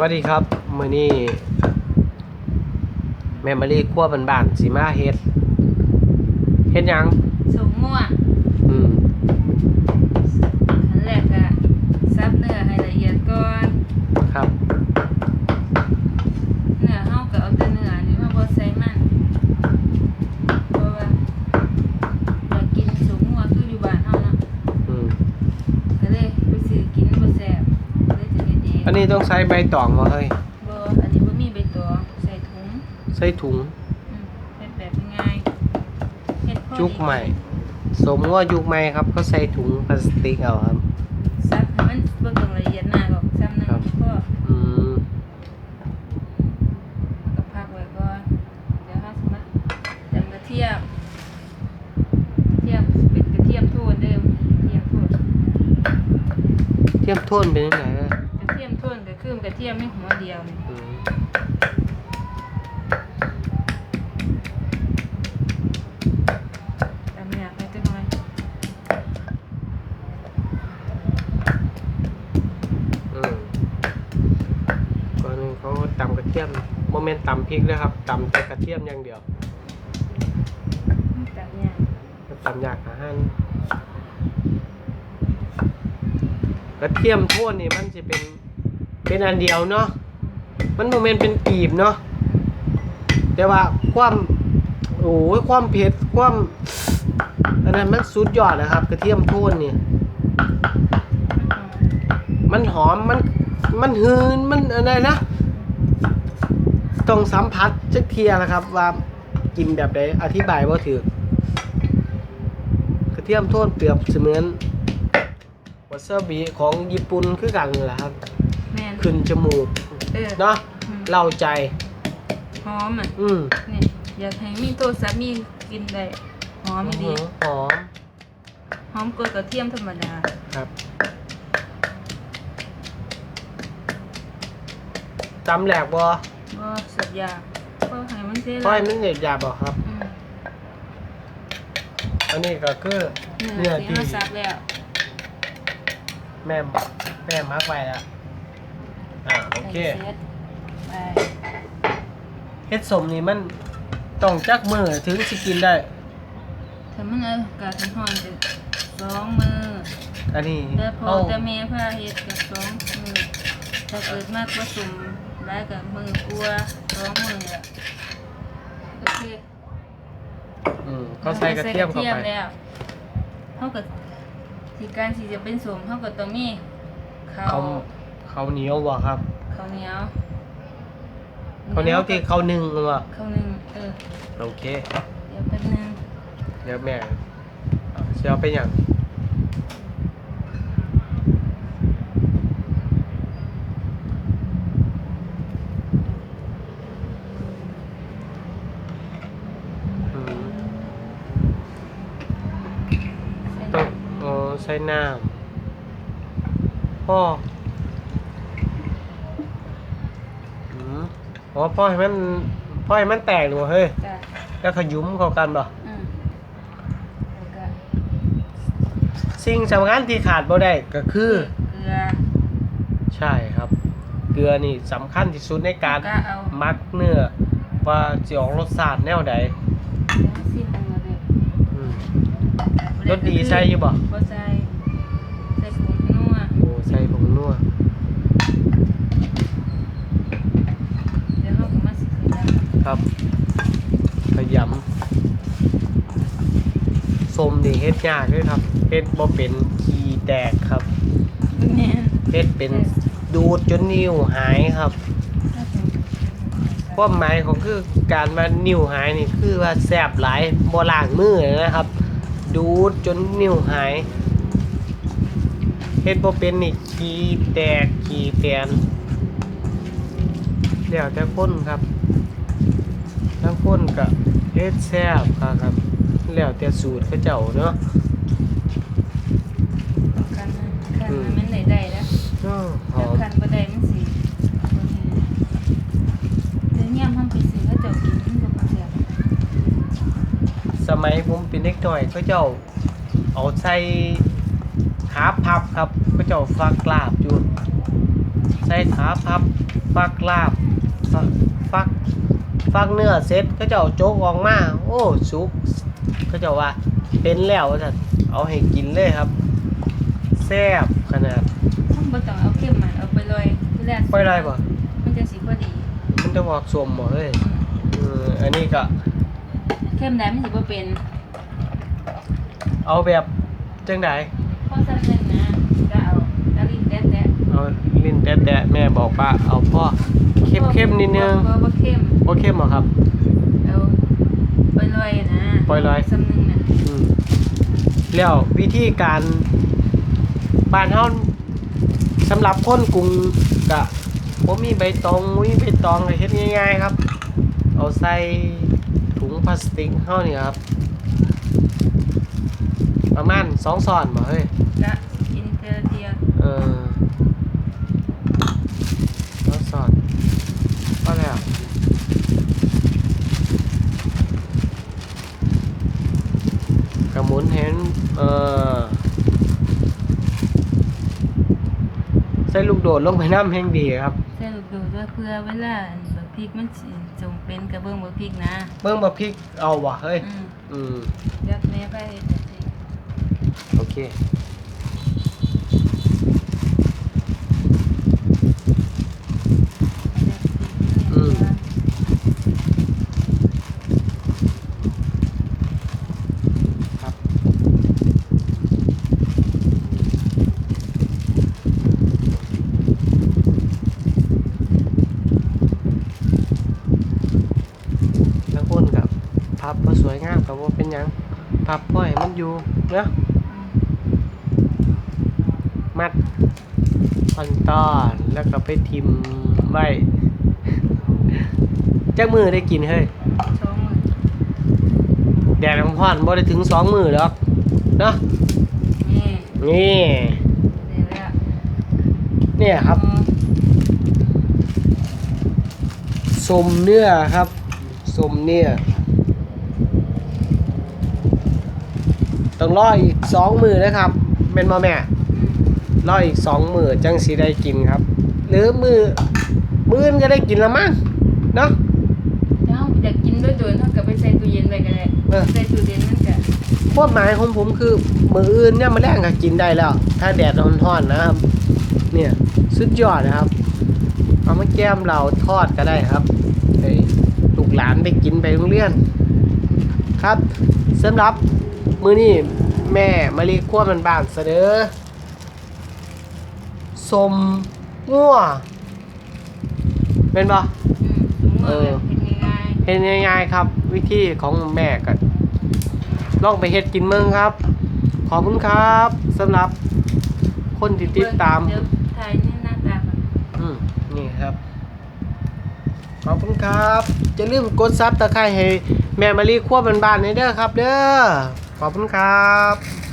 วัสดีครับมื้อนี้แม่มารีคั่วบ้านๆสิมาเฮ็ดเฮ็ดหยังสมมั่วอืมขั้นแรกก็ซับเนื้อให้ละเอียดก่อน ครับ เนื้อเฮาก็เอาแต่เนื้อนี่มาบ่ใส่มันเพราะว่าอยากกินสมมั่วคืออยู่บ้านเฮาเนาะ อืม ก็เลยไปซื้อกินบ่แซ่บเลยจะเฮ็ดเอง อันนี้ ต้องใช้ใบตองบ่เฮ้ยบ่อันนี้บ่มีใบตองใส่ถุงใส่ถุงอืมเฮ็ดแบบง่ายๆเฮ็ดพอดียุคใหม่ สมว่ายุคใหม่ครับก็ใส่ถุงพลาสติกเอาครับ ซับให้มันบ่ต้องละเอียดมากหรอกซ้ำนึงครับ พออืมก็พักไว้ก่อนเดี๋ยวเฮาสิมาตำกระเทียมเทียมเป็นกระเทียมโทนเดิมกระเทียมโทนเทียมโทนเป็นยังไงอะ กระเทียมโทน ก็คือกระเทียมไม่หัวเดียวนี่อืมตำเนี่ยไปจังหน่อยอืมก่อนหนึงเขาตำกระเทียมโมเมนต์ตำพริกเลยครับตำแต่กระเทียมอย่างเดียวตำเนี่ยตำยากอาหารกระเทียมโทนนี่มันจะเป็น เป็นอันเดียวเนาะมันโมเมนต์เป็นกีบเนาะแต่ว่าความโอ้ยความเผ็ดความอันนั้นมันสุดยอดนะครับ กระเทียมโทนนี่มันหอมมันมันหืนมันอะไรนะต้องสัมผัสจักเทียนะครับ ว่ากินแบบใดอธิบายว่าถือกระเทียมโทนเปรียบเสมือนวาซาบิของญี่ปุ่นคือกันแหละครับ ขึ้นจมูกเออเนาะอืมเล่าใจ หอมอะอืมนี่อยากให้มีโทรศัพท์มีกินได้หอมไม่ดีหอมหอมกว่ากระเทียมธรรมดาครับจำแหลกบ่บ่สุดยากเพราะให้มันเท่เพราะให้มันเหนียบหยาบบ่ครับ อืมอันนี้ก็คือเนื้เนื้ออที่ที่เราซับแล้ว แม่แม่มักไว้แล้วอ่าโอ เคใส่เสร็จไปเฮ็ดสมนี่มันต้องจักมือถึงสิกินได้ ถ้ามันเอากาศร้อนจะสองมืออันนี้แต่พอเอาแต่แม่พาเฮ็ดกับสองมือถ้าเกิดมากผสมได้กับมือกลัวสองมืออะโอเคอืมเขาใส่กระเทียมเข้าใส่กไประทียมแล้วเท่ากับที่การที่จะเป็นสมเท่ากับต้องมีข้าเขาวเขาเหนียวบ่ครับ ข้าวเหนียวเขาเหนียวที่เขานึ่งบ่ข้าวหนึ่งเออโอเค เดี๋ยวแป๊บนึงเดี๋ยวแม่เอาสิเอาไปหยังอืมใส่ต้องอ๋อใส่น้ำพ่ออืม อ๋อพ่อให้มันพ่อให้มันแตกหรือเฮ้ยจ้ะแล้วขยุ้มเข้ากันบ่อืมแล้วก็สิ่งสำคัญที่ขาดบ่ได้ก็คือ เกลือ ใช่ครับ เกลือนี่สำคัญที่สุดในการก็เอา มักเนื้อว่าจะออกรสชาติแนวใดซิมมาเลยอืมรสดีใส่อยู่บ่บ่ใส่ใส่ผงนัว โอ้ใส่ผงนัว เดี๋ยวเราก็มาสิขยำ ครับขยำส้มนี่ เฮ็ดยากเลยครับเฮ็ดบ่เป็นขี้แตกครับเนี่ยเฮ็ดเป็นดูดจนนิ้วหายครับความหมายของคือการมานิ้วหายนี่คือว่าแสบหลายบ่ล้างมือนะครับ ดูดจนนิ้วหายเฮ็ดบ่เป็นนี่ขี้แตกขี้แตนแล้วแต่คนครับทั้งคนก็เฮ็ดแซ่บครับครับ แล้วแต่สูตรเขาเจ้าเนาะกันนะกันนะมันได้ได้แล้วอ้อหถ้าอมคันบ่ได้มันสิบ่ดีเดี๋ยวเนี่ยมันไปซื้อเขาเจ้ากินมันบ่เสียบสมัยผมเป็นเด็กหน่อยเขาเจ้าเอาใส่ขาพับครับเขาเจ้าฟักลาบอยู่ใส่ส่ขาพับฟักลาบฟักฟักฟักเนื้อเสร็จก็จะเอาโจ๊กออกมา โอ้สุก ก็จะว่าเป็นแล้วว่าจะเอาให้กินเลยครับ แซ่บขนาดต้องบ่ต้องเอาเข้มมันเอาไปเลยที่แรกไปได้ปะมันจะสิพอดี มันจะบอกสวมหมดเลยเอออันนี้ก็เข้มได้มันสิบ่เป็น เอาแบบจังไดพอสักนึงนะก็เอากะลินแต๊ะเอาลิ้นแตะๆแม่บอกว่าเอาพ่อๆเข้มๆนิดนึงบ่บ่เข้มโอเคหมอครับเอาป ล่อยลอยนะปล่อยลอย สำนึงน่ะอืมแล้ววิธีการบ้านเฮาสำหรับคนกรุงกะผมมีใบตองมีใบตองก็เฮ็ดง่ายๆครับ เอาใส่ถุงพลาสติกเฮานี่ครับ ประมาณสองซ้อนบ่เฮ้ย กะอินเตอร์เดียเออสองซ้อนพอแล้วกระหมุนเห็นเออใส่ลูกโดดลงไปน้ำแห้งดีครับ ใส่ลูกโดดด้วยเพื่อเวลาอันบักพริกมันสิจงเป็นกระเบื้องบักพริกนะเบิ่งมาพริกเอาวะเฮ้ย อืมอืมยัดแม่ไปจังซี่ โอเค ยัดพริกนี่ อืม ครับ แล้วคนกับ พับมาสวยงามกับว่าเป็นยังพับพ่อยมันอยู่เนาะมัดพันต้อนแล้วก็ไปทิมไว้จักมือได้กินเฮ้ยช่องมือแดดร้อนบ่ได้ถึงสองมือหรอกเนาะนี่นี่นี่แหละเนี่ยครับอืมสมเนื้อครับสมเนื้อ ต้องรออีกสองมือนะครับเป็นมาแม่อืมรออีกสองมือจังสีได้กินครับ หรือมือมืออื่นก็ได้กินละมั้งเนาะถ้าเราอยากกินด้วยตัวเท่ากับไปใส่ตู้เย็นไว้ก็ได้เออใส่ตู้เย็นมันก็ความหมายของผมคือมืออื่นเนี่ยมาแรงก็กินได้แล้ว ถ้าแดดร้อนๆนะครับ เนี่ยสุดยอดนะครับ เอามาแก้มเราทอดก็ได้ครับเฮ้ยลูกหลานไปกินไปโรงเรียนครับสำหรับ มือนี้แม่มารีขั้วมันบานๆเสนอสมงัวเป็นปะอืมถุงมืเอออแบบเฮ็ดง่ายเห็นง่ายๆครับ วิธีของแม่ก็ลองไปเฮ็ดกินเมืองครับ ขอบคุณครับสำหรับคนๆที่ติดตามเดี๋ยวถ่ายนี่หน้าตาก่อนอืมนี่ครับ ขอบคุณครับอย่าลืมกดซับตะไคร้ให้แม่มารีขั้วบ้านๆในเด้อครับ เด้อ ขอบคุณครับ